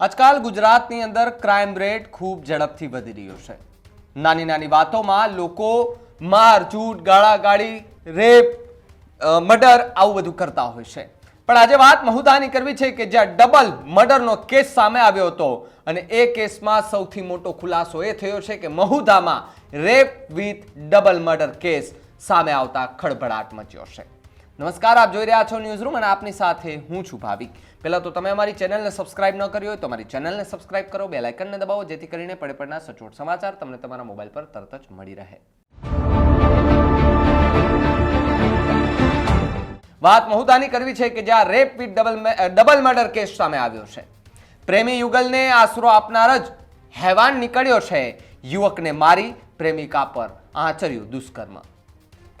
આજકાલ ગુજરાતની અંદર ક્રાઇમ રેટ ખૂબ ઝડપથી વધી રહ્યો છે. નાની નાની વાતોમાં લોકો માર ચૂટ ગાળાગાળી, રેપ મર્ડર આવું બધું કરતા હોય છે. પણ આજે વાત મહુદાની કરવી છે કે જ્યાં ડબલ મર્ડરનો કેસ સામે આવ્યો હતો અને એ કેસમાં સૌથી મોટો ખુલાસો એ થયો છે કે મહુદામાં rape with double murder case સામે આવતા ખળભળાટ મચ્યો છે. નમસ્કાર, આપ જોઈ રહ્યા છો ન્યૂઝ રૂમ અને આપની સાથે હું છું ભાવિક. પહેલા તો તમે અમારી ચેનલને સબસ્ક્રાઇબ ન કરી હોય તો અમારી ચેનલને સબસ્ક્રાઇબ કરો, બે લાઇકનને દબાવો, જેથી કરીને પડે પડના સચોટ સમાચાર તમને તમારા મોબાઈલ પર તરત જ મળી રહે. વાત મહુદાની કરવી છે કે જ્યાં rape with double double murder case સામે આવ્યો છે. પ્રેમી યુગલને આશરો આપનાર જ હેવાન નીકળ્યો છે. યુવકને મારી પ્રેમિકા પર આચર્યું દુષ્કર્મ.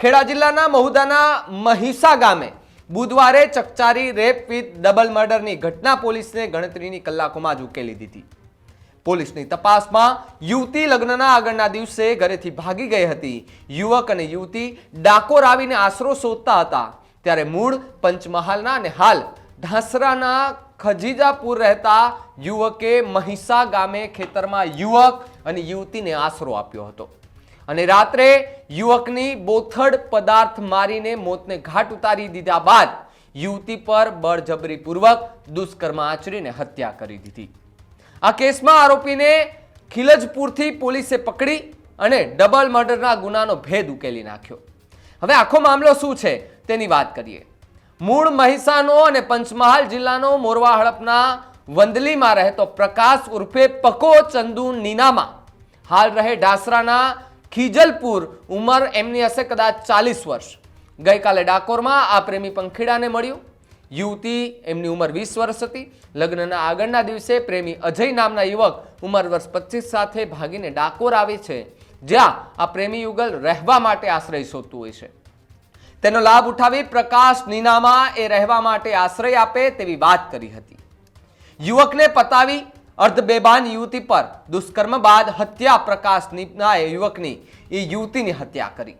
ખેડા જિલ્લાના મહુદાના મહિસા ગામે બુધવારે ચકચારી, રેપ વિથ ડબલ મર્ડરની ઘટના પોલીસને ગણતરીની કલાકોમાં જ ઉકેલી દીધી. પોલીસની તપાસમાં યુવતી લગ્નના આગળના દિવસે ઘરેથી ભાગી ગઈ હતી. યુવક અને યુવતી ડાકોર આવીને આશરો શોધતા હતા. ત્યારે મૂળ પંચમહાલના અને હાલ ઢાસરાના ખજીજાપુર રહેતા યુવકે મહિસા ગામે ખેતરમાં યુવક અને યુવતીને આશરો આપ્યો હતો. અને રાત્રે યુવકની બોથડ પદાર્થ મારીને મોતને ઘાટ ઉતારી દીધા બાદ યુવતી પર બળજબરીપૂર્વક દુષ્કર્મ આચરીને હત્યા કરી દીધી. આ કેસમાં આરોપીને ખિલજપુરથી પોલીસે પકડી અને ડબલ મર્ડરના ગુનાનો ભેદ ઉકેલી નાખ્યો. હવે આખો મામલો શું છે તેની વાત કરીએ. મૂળ મહિસાનો અને પંચમહાલ જિલ્લાનો મોરવા હડપના વંદલીમાં રહેતો પ્રકાશ ઉર્ફે પકો ચંદુ નીનામા હાલ રહે ઢાસરાના ખીજલપુર ઉંમર એમની હશે કદાચ ચાલીસ વર્ષ. ગઈકાલે ડાકોરમાં આ પ્રેમી પંખીડાને મળ્યું. યુવતી એમની ઉંમર વીસ વર્ષ હતી. લગ્નના આગળના દિવસે પ્રેમી અજય નામના યુવક ઉંમર વર્ષ પચીસ સાથે ભાગીને ડાકોર આવે છે. જ્યાં આ પ્રેમી યુગલ રહેવા માટે આશ્રય શોધતું હોય છે. તેનો લાભ ઉઠાવી પ્રકાશ નીનામાં એ રહેવા માટે આશ્રય આપે તેવી વાત કરી હતી. યુવકને પતાવી અર્ધ બેબાન યુવતી પર દુષ્કર્મ બાદ હત્યા પ્રકાશ નીપનાએ યુવકની એ યુવતીની હત્યા કરી.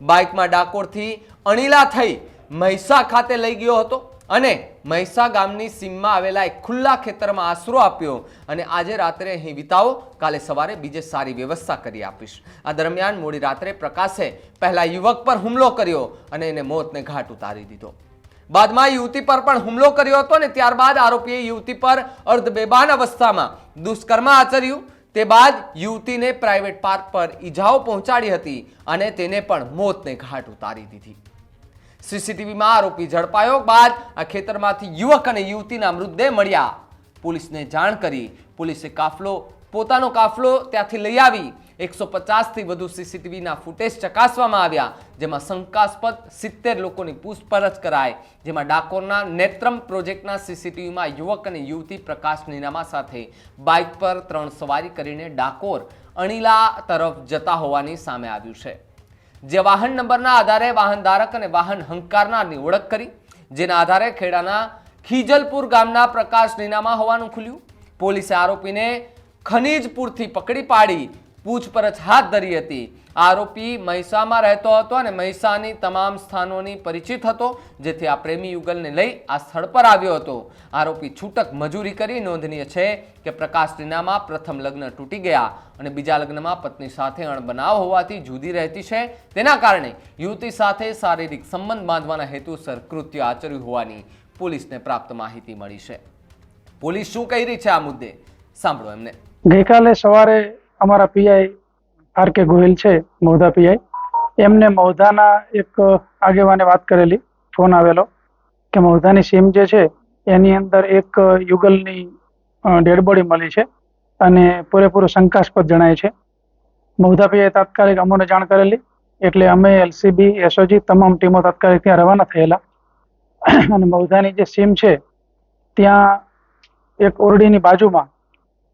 બાઇકમાં ડાકોરથી અણીલા થઈ મહીસા ખાતે લઈ ગયો હતો અને મહીસા ગામની સીમમાં આવેલા એક ખુલ્લા ખેતરમાં આશરો આપ્યો અને આજે રાત્રે અહીં વિતાવો, કાલે સવારે બીજે સારી વ્યવસ્થા કરી આપીશ. આ દરમિયાન મોડી રાત્રે પ્રકાશે પહેલા યુવક પર હુમલો કર્યો અને એને મોતને ઘાટ ઉતારી દીધો. બાદમાં યુવતી પર પણ હુમલો કર્યો હતો અને ત્યારબાદ આરોપીએ યુવતી પર અર્ધ બેબાન અવસ્થામાં દુષ્કર્મ આચર્યું. તે બાદ યુવતીને પ્રાઇવેટ પાર્ક પર ઈજાઓ પહોંચાડી હતી અને તેને પણ મોતને ઘાટ ઉતારી દીધી. સીસીટીવીમાં આરોપી ઝડપાયો બાદ આ ખેતરમાંથી યુવક અને યુવતીના મૃતદેહ મળ્યા. પોલીસને જાણ કરી પોલીસે કાફલો, પોતાનો કાફલો ત્યાંથી લઈ આવી એકસો પચાસથી વધુ સીસીટીવીના ફૂટેજ ચકાસવામાં આવ્યા, જેમાં શંકાસ્પદ સિત્તેર લોકોની પૂછપરછ કરાય જેમાં ડાકોરના નેત્રમ પ્રોજેક્ટના સીસીટીવીમાં યુવક અને યુવતી પ્રકાશ નીનામા સાથે બાઇક પર ત્રણ સવારી કરીને ડાકોર અણીલા તરફ જતા હોવાની સામે આવ્યું છે. જે વાહન નંબરના આધારે વાહન ધારક અને વાહન હંકારનારની ઓળખ કરી, જેના આધારે ખેડાના ખીજલપુર ગામના પ્રકાશ નીનામા હોવાનું ખુલ્યું. પોલીસે આરોપીને ખનીજપુરથી પકડી પાડી પૂછપરછ હાથ ધરી હતી. આરોપી મહિસામાં રહેતો હતો અને મહિસાની તમામ સ્થાનોની પરિચિત હતો, જેથી આ પ્રેમી યુગલને લઈ આ સ્થળ પર આવ્યો હતો. આરોપી છૂટક મજૂરી કરી નોંધનીય છે કે પ્રકાશ રીનામાં પ્રથમ લગ્ન તૂટી ગયા અને બીજા લગ્નમાં પત્ની સાથે અણબનાવ હોવાથી જુદી રહેતી છે. તેના કારણે યુવતી સાથે શારીરિક સંબંધ બાંધવાના હેતુસર કૃત્ય આચર્યું હોવાની પોલીસને પ્રાપ્ત માહિતી મળી છે. પોલીસ શું કહી રહી છે આ મુદ્દે? સાંભળો એમને. ગઈકાલે સવારે અમારા પીઆઈ આર કે ગોહિલ છે મૌધા પીઆઈ. એમને મૌધાના એક આગેવાને વાત કરેલી, ફોન આવેલો કે મૌધાની સીમ જે છે, એની અંદર એક યુગલની ડેડ બોડી મળી છે અને પૂરેપૂરું શંકાસ્પદ જણાય છે. મૌધા પીઆઈ તાત્કાલિક અમોને જાણ કરેલી એટલે અમે એલસીબી, એસઓજી તમામ ટીમો તાત્કાલિક ત્યાં રવાના થયેલા. અને મૌધાની જે સીમ છે, ત્યાં એક ઓરડીની બાજુમાં,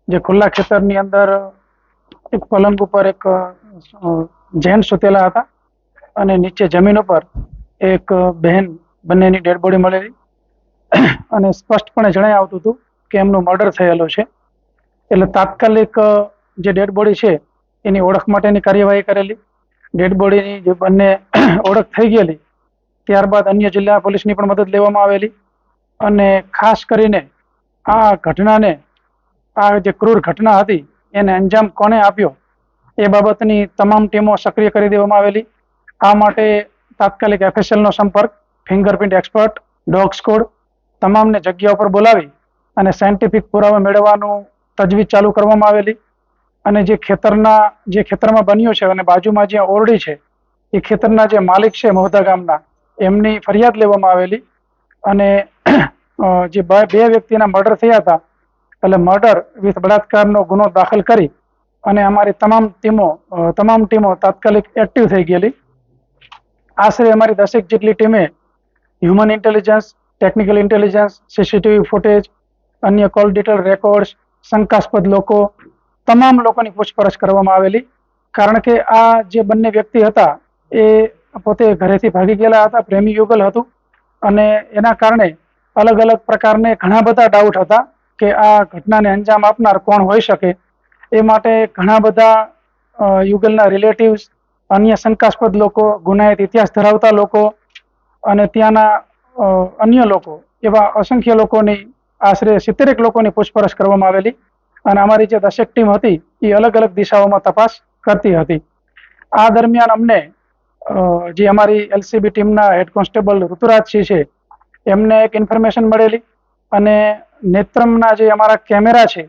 જે ખુલ્લા ખેતરની અંદર એક પલંગ ઉપર એક જૈન સૂતેલા હતા અને નીચે જમીન ઉપર એક બહેન બંનેની ડેડ બોડી મળેલી. અને સ્પષ્ટપણે જણાઈ આવતું હતું કે એમનું મર્ડર થયેલો છે. એટલે તાત્કાલિક જે ડેડ બોડી છે એની ઓળખ માટેની કાર્યવાહી કરેલી. ડેડ બોડીની જે બંને ઓળખ થઈ ગયેલી, ત્યારબાદ અન્ય જિલ્લા પોલીસની પણ મદદ લેવામાં આવેલી. અને ખાસ કરીને આ ઘટનાને, આ જે ક્રૂર ઘટના હતી એને અંજામ કોણે આપ્યો? એ બાબતની તમામ ટીમો સક્રિય કરી દેવામાં આવેલી. આ માટે તાત્કાલિક એફએસએલનો સંપર્ક ફિંગરપ્રિન્ટ એક્સપર્ટ ડોગ સ્કોડ તમામને જગ્યા ઉપર બોલાવી અને સાયન્ટિફિક પુરાવા મેળવવાનું તજવીજ ચાલુ કરવામાં આવેલી. અને જે ખેતરના, જે ખેતરમાં બન્યું છે અને બાજુમાં જ્યાં ઓરડી છે, એ ખેતરના જે માલિક છે મહુધા ગામના, એમની ફરિયાદ લેવામાં આવેલી. અને જે બે વ્યક્તિના મર્ડર થયા હતા એટલે મર્ડર વિથ બળાત્કારનો ગુનો દાખલ કરી અને અમારી તમામ ટીમો તમામ ટીમો તાત્કાલિક એક્ટિવ થઈ ગયેલી. આશરે અમારી દસેક જેટલી ટીમે human intelligence technical intelligence CCTV footage અન્ય કોલ ડિટેલ રેકોર્ડ્સ શંકાસ્પદ લોકો, તમામ લોકોની પૂછપરછ કરવામાં આવેલી. કારણ કે આ જે બંને વ્યક્તિ હતા એ પોતે ઘરેથી ભાગી ગયેલા હતા પ્રેમી યુગલ હતું. અને એના કારણે અલગ અલગ પ્રકારને ઘણા બધા ડાઉટ હતા. કે આ ઘટનાને અંજામ આપનાર કોણ હોઈ શકે? એ માટે ઘણા બધા યુગલના રિલેટિવ્સ અન્ય શંકાસ્પદ લોકો ગુનાહિત ઇતિહાસ ધરાવતા લોકો અને ત્યાંના અન્ય લોકો એવા અસંખ્ય લોકોની આશરે સિત્તેરેક લોકોની પૂછપરછ કરવામાં આવેલી અને અમારી જે દશેક ટીમ હતી એ અલગ અલગ દિશાઓમાં તપાસ કરતી હતી. આ દરમિયાન અમને જે અમારી એલસીબી ટીમના હેડ કોન્સ્ટેબલ ઋતુરાજસિંહ છે, એમને એક ઇન્ફોર્મેશન મળેલી અને નેત્રમના જે અમારા કેમેરા છે,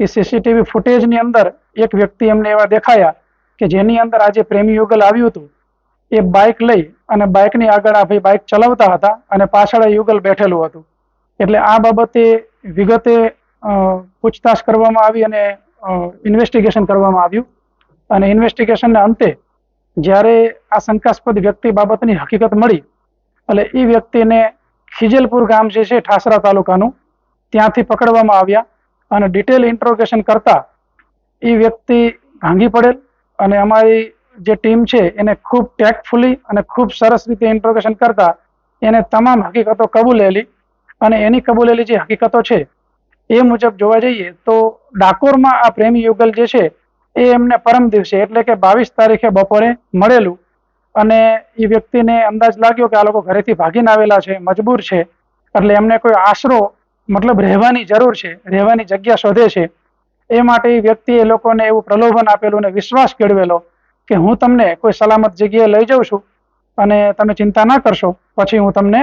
એ સીસીટીવી ફૂટેજની અંદર એક વ્યક્તિ એમને એવા દેખાયા કે જેની અંદર આજે પ્રેમી યુગલ આવ્યું હતું. એ બાઇક લઈ અને બાઇકની આગળ આ ભાઈ બાઇક ચલાવતા હતા અને પાછળ યુગલ બેઠેલું હતું. એટલે આ બાબતે વિગતે પૂછતાછ કરવામાં આવી અને ઇન્વેસ્ટિગેશન કરવામાં આવ્યું. અને ઇન્વેસ્ટિગેશનના અંતે જ્યારે આ શંકાસ્પદ વ્યક્તિ બાબતની હકીકત મળી, એટલે એ વ્યક્તિને ખીજલપુર ગામ જે છે, ઠાસરા તાલુકાનું ત્યાંથી પકડવામાં આવ્યા અને ડિટેલ ઇન્ટ્રોગેશન કરતા એ વ્યક્તિ ભાંગી પડેલ અને અમારી જે ટીમ છે એને ખૂબ ટેકફુલી અને ખૂબ સરસ રીતે ઇન્ટ્રોગેશન કરતા એને તમામ હકીકતો કબૂલેલી અને એની કબૂલેલી જે હકીકતો છે એ મુજબ જોવા જઈએ તો ડાકોરમાં આ પ્રેમી યુગલ જે છે એ એમને પરમ દિવસે એટલે કે બાવીસ તારીખે બપોરે મળેલું અને એ વ્યક્તિને અંદાજ લાગ્યો કે આ લોકો ઘરેથી ભાગીને આવેલા છે, મજબૂર છે. એટલે એમને કોઈ આશરો મતલબ રહેવાની જરૂર છે, રહેવાની જગ્યા શોધે છે. એ માટે એ વ્યક્તિએ એ લોકોને એવું પ્રલોભન આપેલું અને વિશ્વાસ કેળવેલો કે હું તમને કોઈ સલામત જગ્યાએ લઈ જાઉં છું અને તમે ચિંતા ના કરશો, પછી હું તમને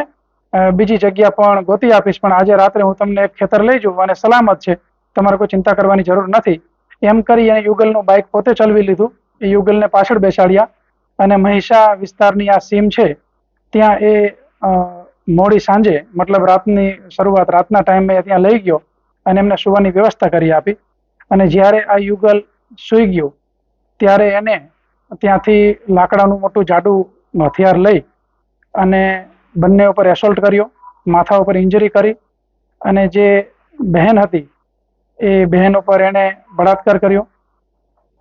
બીજી જગ્યા પણ ગોતી આપીશ, પણ આજે રાત્રે હું તમને એક ખેતર લઈ જાઉં અને સલામત છે. તમારે કોઈ ચિંતા કરવાની જરૂર નથી. એમ કરી અને યુગલનું બાઇક પોતે ચલાવી લીધું. એ યુગલને પાછળ બેસાડ્યા અને મહિષા વિસ્તારની આ સીમ છે, ત્યાં એ મોડી સાંજે, મતલબ રાતની શરૂઆત, રાતના ટાઈમે ત્યાં લઈ ગયો અને એમને સુવાની વ્યવસ્થા કરી આપી. અને જ્યારે આ યુગલ સૂઈ ગયો, ત્યારે એને ત્યાંથી લાકડાનું મોટું જાડું હથિયાર લઈ અને બંને ઉપર એસોલ્ટ કર્યો, માથા ઉપર ઇન્જરી કરી અને જે બહેન હતી, એ બહેન ઉપર એણે બળાત્કાર કર્યો.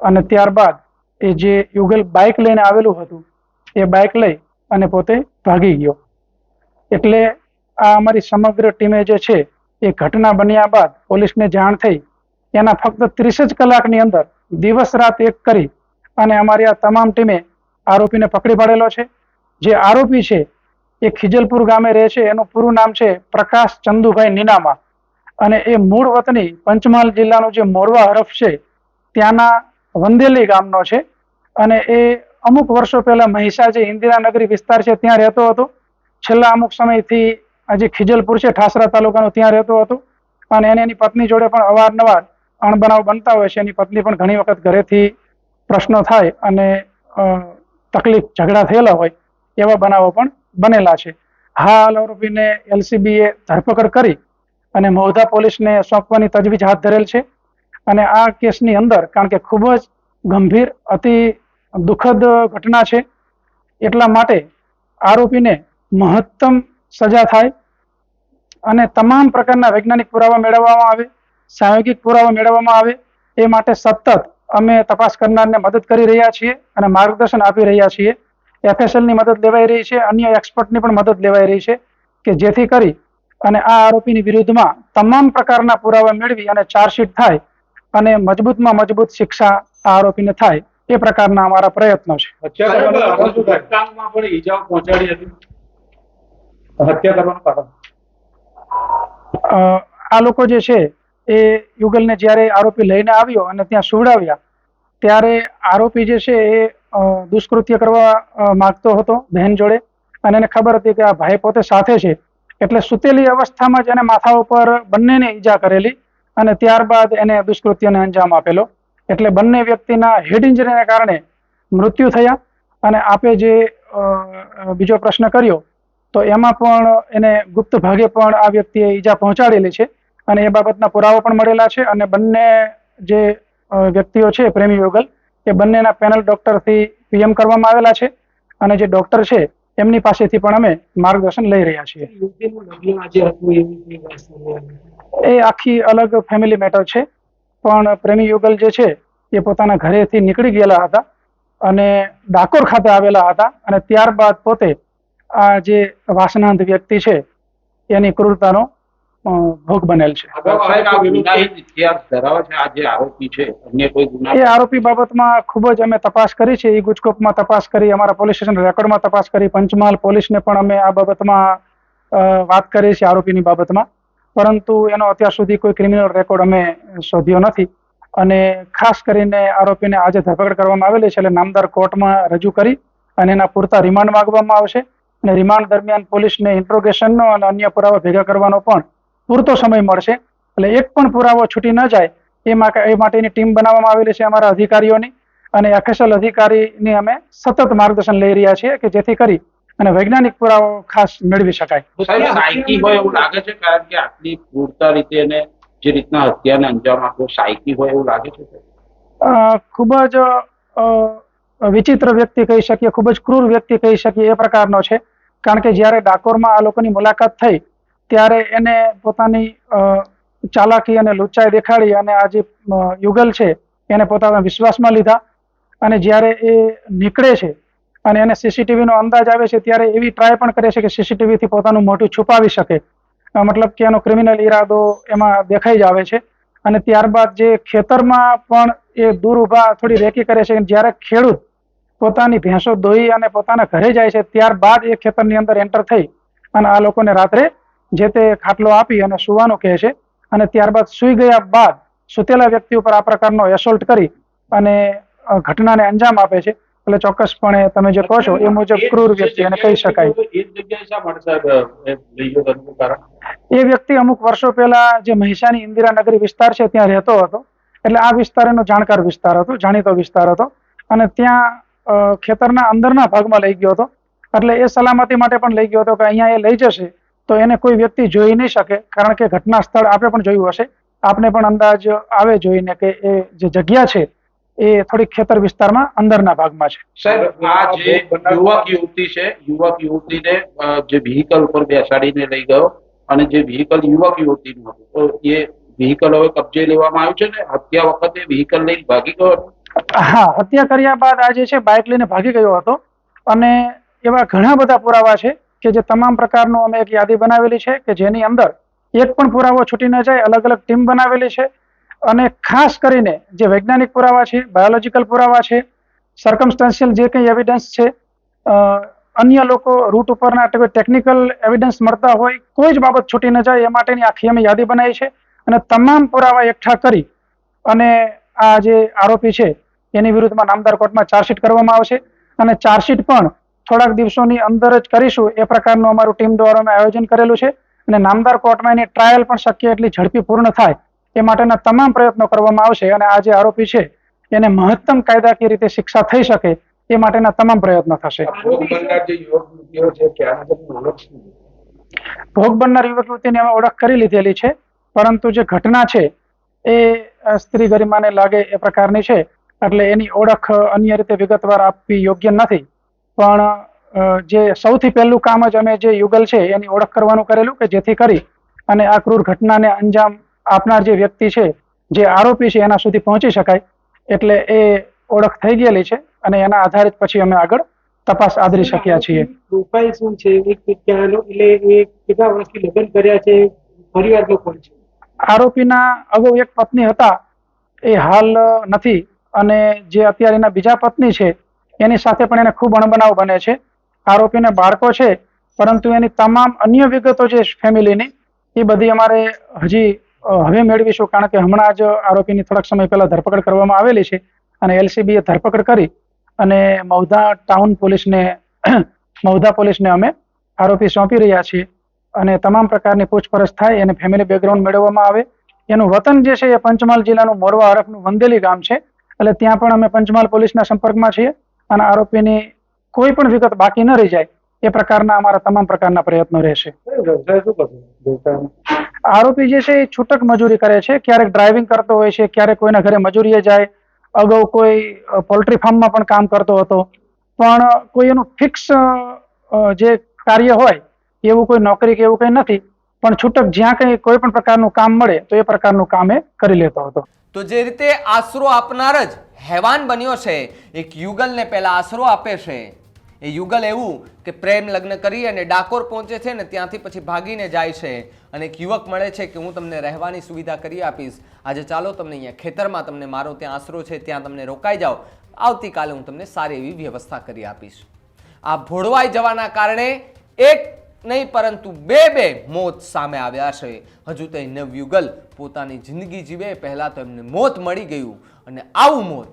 અને ત્યારબાદ એ જે યુગલ બાઇક લઈને આવેલું હતું, એ બાઇક લઈ અને પોતે ભાગી ગયો. એટલે આ અમારી સમગ્ર ટીમે જે છે, એ ઘટના બન્યા બાદ પોલીસને જાણ થઈ. એના ફક્ત ત્રીસ જ કલાકની અંદર દિવસ રાત એક કરી અને અમારી આ તમામ ટીમે આરોપીને પકડી પાડેલો છે. જે આરોપી છે, એ ખિજલપુર ગામે રહે છે. એનું પૂરું નામ છે પ્રકાશ ચંદુભાઈ નીનામા. અને એ મૂળ વતની પંચમહાલ જિલ્લાનું જે મોરવા હરફ છે, ત્યાંના વંદેલી ગામનો છે. અને એ અમુક વર્ષો પહેલા મહિષા જે ઇન્દિરાનગરી વિસ્તાર છે, ત્યાં રહેતો હતો. છેલ્લા અમુક સમયથી આજે ખિજલપુર છે, ઠાસરા તાલુકાનું ત્યાં રહેતો હતો. અને એને એની પત્ની જોડે પણ અવારનવાર અણબનાવ બનતા હોય છે. એની પત્ની પણ ઘણી વખત ઘરેથી પ્રશ્નો થાય અને તકલીફ ઝઘડા થયેલા હોય એવા બનાવો પણ બનેલા છે. હાલ આરોપીને એલસીબીએ ધરપકડ કરી અને મહુધા પોલીસને સોંપવાની તજવીજ હાથ ધરેલ છે. અને આ કેસની અંદર, કારણ કે ખૂબ જ ગંભીર, અતિ દુઃખદ ઘટના છે, એટલા માટે આરોપીને મહત્તમ સજા થાય અને તમામ પ્રકારના વૈજ્ઞાનિક પુરાવા મેળવવામાં આવે સાયોગિક પુરાવા મેળવવામાં આવે એ માટે સતત અમે તપાસ કરનારને મદદ કરી રહ્યા છીએ અને માર્ગદર્શન આપી રહ્યા છીએ. એફએસએલની મદદ લેવાઈ રહી છે અન્ય એક્સપર્ટની પણ મદદ લેવાઈ રહી છે કે જેથી કરી અને આ આરોપીની વિરુદ્ધમાં તમામ પ્રકારના પુરાવા મેળવી અને ચાર્જશીટ થાય અને મજબૂતમાં મજબૂત શિક્ષા આ આરોપીને થાય એ પ્રકારના અમારા પ્રયત્નો છે. હત્યા કરવાનું કારણ? આ લોકો જે છે, એ યુગલને જ્યારે આરોપી લઈને આવ્યો અને ત્યાં સુવડાવ્યા, ત્યારે આરોપી જે છે, એ દુષ્કૃત્ય કરવા માંગતો હતો બહેન જોડે. અને એને ખબર હતી કે આ ભાઈ પોતે સાથે છે. એટલે સુતેલી અવસ્થામાં જ એને માથા ઉપર બંનેને ઈજા કરેલી અને ત્યારબાદ એને દુષ્કૃત્યને અંજામ આપેલો. એટલે બંને વ્યક્તિના હેડ ઇન્જરીને કારણે મૃત્યુ થયા અને આપે જે બીજો પ્રશ્ન કર્યો તો એમાં પણ એને ગુપ્ત ભાગે પણ આ વ્યક્તિએ ઈજા પહોંચાડેલી છે અને એ બાબતના પુરાવા પણ મળેલા છે અને બંને જે વ્યક્તિઓ છે પ્રેમી યોગલ એ બંનેના પેનલ ડોક્ટરથી પીએમ કરવામાં આવેલા છે અને જે ડોક્ટર છે એમની પાસેથી પણ અમે માર્ગદર્શન લઈ રહ્યા છીએ. એ આખી અલગ ફેમિલી મેટર છે પણ પ્રેમી યુગલ જે છે એ પોતાના ઘરેથી નીકળી ગયેલા હતા અને ડાકોર ખાતે આવેલા હતા અને ત્યારબાદ પોતે આ જે વાસનાંત વ્યક્તિ છે એની ક્રૂરતાનો ભોગ બનેલ છે. એ આરોપી બાબતમાં ખૂબ જ અમે તપાસ કરી છે ઈ ગુજકોપમાં તપાસ કરી અમારા પોલીસ સ્ટેશન રેકોર્ડમાં તપાસ કરી પંચમહાલ પોલીસને પણ અમે આ બાબતમાં વાત કરી છે આરોપીની બાબતમાં. પરંતુ એનો અત્યાર સુધી કોઈ ક્રિમિનલ રેકોર્ડ અમે શોધ્યો નથી. અને ખાસ કરીને આરોપીને આજે ધરપકડ કરવામાં આવેલી છે એટલે નામદાર કોર્ટમાં રજૂ કરી અને એના પૂરતા રિમાન્ડ માંગવામાં આવશે. અને રિમાન્ડ દરમિયાન પોલીસને ઇન્ટ્રોગેશનનો અને અન્ય પુરાવા ભેગા કરવાનો પણ પૂરતો સમય મળશે. એટલે એક પણ પુરાવો છૂટી ન જાય એ માટે એ માટેની ટીમ બનાવવામાં આવેલી છે અમારા અધિકારીઓની. અને એફએસએલ અધિકારીની અમે સતત માર્ગદર્શન લઈ રહ્યા છીએ કે જેથી કરી અને વૈજ્ઞાનિક પુરાવો ખાસ મેળવી શકાય. સાયકી હોય એવું લાગે છે? કારણ કે આટલી ક્રૂરતા રીતે અને જે રીતના હત્યાને અંજામ આપ્યો સાયકી હોય એવું લાગે છે ખૂબ જ વિચિત્ર વ્યક્તિ કહી શકીએ ખૂબ જ ક્રૂર વ્યક્તિ કહી શકીએ એ પ્રકારનો છે. કારણ કે જ્યારે ડાકોરમાં આ લોકોની મુલાકાત થઈ, ત્યારે એને પોતાની ચાલાકી અને લુચ્ચાઈ દેખાડી અને આ જે યુગલ છે, એને પોતાના વિશ્વાસમાં લીધા. અને જ્યારે એ નીકળે છે અને એને સીસીટીવીનો અંદાજ આવે છે, ત્યારે એવી ટ્રાય પણ કરે છે કે સીસીટીવીથી પોતાનું મોઢું છુપાવી શકે. મતલબ કે એનો ક્રિમિનલ ઈરાદો એમાં દેખાઈ જ આવે છે. અને ત્યારબાદ જે ખેતરમાં પણ એ દૂર ઊભા થોડી રેકી કરે છે, જ્યારે ખેડૂત પોતાની ભેંસો દોઈ અને પોતાના ઘરે જાય છે ત્યારબાદ એ ખેતરની અંદર એન્ટર થઈ અને આ લોકોને રાત્રે જે તે ખાટલો આપી અને સુવાનું કહે છે અને ત્યારબાદ સૂઈ ગયા બાદ સુતેલા વ્યક્તિ ઉપર આ પ્રકારનો એસોલ્ટ કરી અને ઘટનાને અંજામ આપે છે. એટલે ચોક્કસપણે તમે જે કહો છો એ મુજબ ક્રૂર વ્યક્તિ એને કહી શકાય. એ વ્યક્તિ અમુક વર્ષો પહેલા જે મહેસાણી ઇન્દિરાનગરી વિસ્તાર છે ત્યાં રહેતો હતો. એટલે આ વિસ્તાર એનો જાણકાર વિસ્તાર હતો જાણીતો વિસ્તાર હતો. અને ત્યાં ખેતરના અંદરના ભાગમાં લઈ ગયો હતો. એટલે એ સલામતી માટે પણ લઈ ગયો હતો કે અહીંયા એ લઈ જશે તો એને કોઈ વ્યક્તિ જોઈ નહીં શકે. કારણ કે ઘટના સ્થળ આપણે પણ જોયું હશે. આપને પણ અંદાજ આવે જોઈને કે એ જે જગ્યા છે એ થોડીક ખેતર વિસ્તારમાં અંદરના ભાગમાં છે. સાહેબ આ જે યુવક યુવતી છે યુવક યુવતીને જે વ્હીકલ ઉપર બેસાડીને લઈ ગયો અને જે વ્હીકલ યુવક યુવતીનું હતું તો એ વ્હીકલ હવે કબજે લેવામાં આવ્યું છે ને? હત્યા વખતે વ્હીકલ લઈને ભાગી ગયો હતો. હા, હત્યા કર્યા બાદ આ જે છે બાઇક લઈને ભાગી ગયો હતો. અને એવા ઘણા બધા પુરાવા છે કે જે તમામ પ્રકારનો અમે એક યાદી બનાવેલી છે કે જેની અંદર એક પણ પુરાવો છૂટી ન જાય, અલગ અલગ ટીમ બનાવેલી છે. અને ખાસ કરીને જે વૈજ્ઞાનિક પુરાવા છે બાયોલોજીકલ પુરાવા છે સર્કમસ્ટાન્શિયલ જે કંઈ એવિડન્સ છે અન્ય લોકો રૂટ ઉપરના ટેકનિકલ એવિડન્સ મળતા હોય, કોઈ જ બાબત છૂટી ન જાય, એ માટેની આખી અમે યાદી બનાવી છે. અને તમામ પુરાવા એકઠા કરી અને આ જે આરોપી છે એની વિરુદ્ધમાં નામદાર કોર્ટમાં ચાર્જશીટ કરવામાં આવશે. અને ચાર્જશીટ પણ થોડાક દિવસોની અંદર જ કરીશું. એ પ્રકારનું અમારું ટીમ દ્વારા અમે આયોજન કરેલું છે. અને નામદાર કોર્ટમાં એની ટ્રાયલ પણ શક્ય એટલી ઝડપી પૂર્ણ થાય એ માટેના તમામ પ્રયત્નો કરવામાં આવશે. અને આ જે આરોપી છે, એને મહત્તમ કાયદાકીય રીતે શિક્ષા થઈ શકે એ માટેના તમામ પ્રયત્નો થશે. ભોગ બનનાર યુવક યુવતીની અમે ઓળખ કરી લીધેલી છે. પરંતુ જે ઘટના છે, એ સ્ત્રી ગરિમાને લાગે એ પ્રકારની છે. એટલે એની ઓળખ અન્ય રીતે વિગતવાર આપવી યોગ્ય નથી. પણ જે સૌથી પહેલું કામ જ અમે જે યુગલ છે એની ઓળખ કરવાનું કરેલું કે જેથી કરી અને આ ક્રૂર ઘટનાને અંજામ આપનાર જે વ્યક્તિ છે જે આરોપી છે એના સુધી પહોંચી શકાય. એટલે એ ઓળખ થઈ ગયેલી છે અને એના આધારે જ પછી અમે આગળ તપાસ આદરી શક્યા છીએ. પ્રોફાઇલ શું છે? એક એટલે એ કેટલા વર્ષથી લગ્ન કર્યા છે? પરિવારનો કોણ છે? આરોપીના અગાઉ એક પત્ની હતા. એ હાલ નથી. અને જે અત્યારે એના બીજા પત્ની છે, એની સાથે પણ એને ખૂબ અણબનાવ બને છે. આરોપીને બાળકો છે, પરંતુ એની તમામ અન્ય વિગતો જે ફેમિલીની, એ બધી અમારે હજી હવે મેળવીશું, કારણ કે હમણાં જ આરોપીની થોડાક સમય પહેલા ધરપકડ કરવામાં આવેલી છે અને એલસીબીએ ધરપકડ કરી અને મૌધા ટાઉન પોલીસને મૌધા પોલીસને અમે આરોપી સોંપી રહ્યા છીએ. અને તમામ પ્રકારની પૂછપરછ થાય એને ફેમિલી બેકગ્રાઉન્ડ મેળવવામાં આવે. એનું વતન જે છે એ પંચમહાલ જિલ્લાનું મોરવા હરફનું વંદેલી ગામ છે. એટલે ત્યાં પણ અમે પંચમહાલ પોલીસના સંપર્કમાં છીએ અને આરોપીની કોઈ પણ વિગત બાકી ન રહી જાય એ પ્રકારના અમારા તમામ પ્રકારના પ્રયત્નો રહેશે. આરોપી જે છે એ છૂટક મજૂરી કરે છે, ક્યારેક ડ્રાઇવિંગ કરતો હોય છે, ક્યારેક કોઈના ઘરે મજૂરીએ જાય, અગાઉ કોઈ પોલ્ટ્રી ફાર્મમાં પણ કામ કરતો હતો, પણ કોઈ એનું ફિક્સ જે કાર્ય હોય, એવું કોઈ નોકરી કે એવું કંઈ નથી, પણ છૂટક જ્યાં કંઈ કોઈ પણ પ્રકારનું કામ મળે તો એ પ્રકારનું કામ એ કરી લેતો હતો. તો જે રીતે આશરો આપનાર જ હેવાન બન્યો છે, એક યુગલને પહેલાં આશરો આપે છે. એ યુગલ એવું કે પ્રેમ લગ્ન કરી અને ડાકોર પહોંચે છે ને ત્યાંથી પછી ભાગીને જાય છે. અને એક યુવક મળે છે કે હું તમને રહેવાની સુવિધા કરી આપીશ. આજે ચાલો તમને અહીંયા ખેતરમાં તમને મારો ત્યાં આશરો છે, ત્યાં તમને રોકાઈ જાઓ. આવતીકાલે હું તમને સારી એવી વ્યવસ્થા કરી આપીશ. આ ભોળવાઈ જવાના કારણે એક નહીં, પરંતુ બે બે મોત સામે આવ્યા છે. હજુ તો નવયુગલ પોતાની જિંદગી જીવે, પહેલાં તો એમને મોત મળી ગયું. અને આવું મોત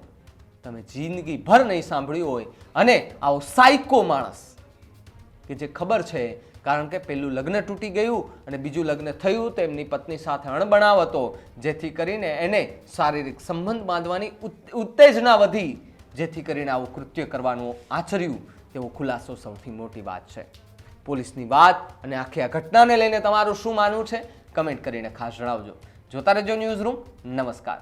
તમે જિંદગીભર નહીં સાંભળ્યું હોય. અને આવો સાયકો માણસ, કે જે ખબર છે, કારણ કે પેલું લગ્ન તૂટી ગયું અને બીજું લગ્ન થયું, તો એમની પત્ની સાથે અણબણાવ હતો. જેથી કરીને એને શારીરિક સંબંધ બાંધવાની ઉત્તેજના વધી. જેથી કરીને આવું કૃત્ય કરવાનું આચર્યું. તેવો ખુલાસો સૌથી મોટી વાત છે. પોલીસની વાત અને આખી આ ઘટનાને લઈને તમારું શું માનવું છે? કમેન્ટ કરીને ખાસ જણાવજો. જોતા રહેજો ન્યૂઝ રૂમ. નમસ્કાર.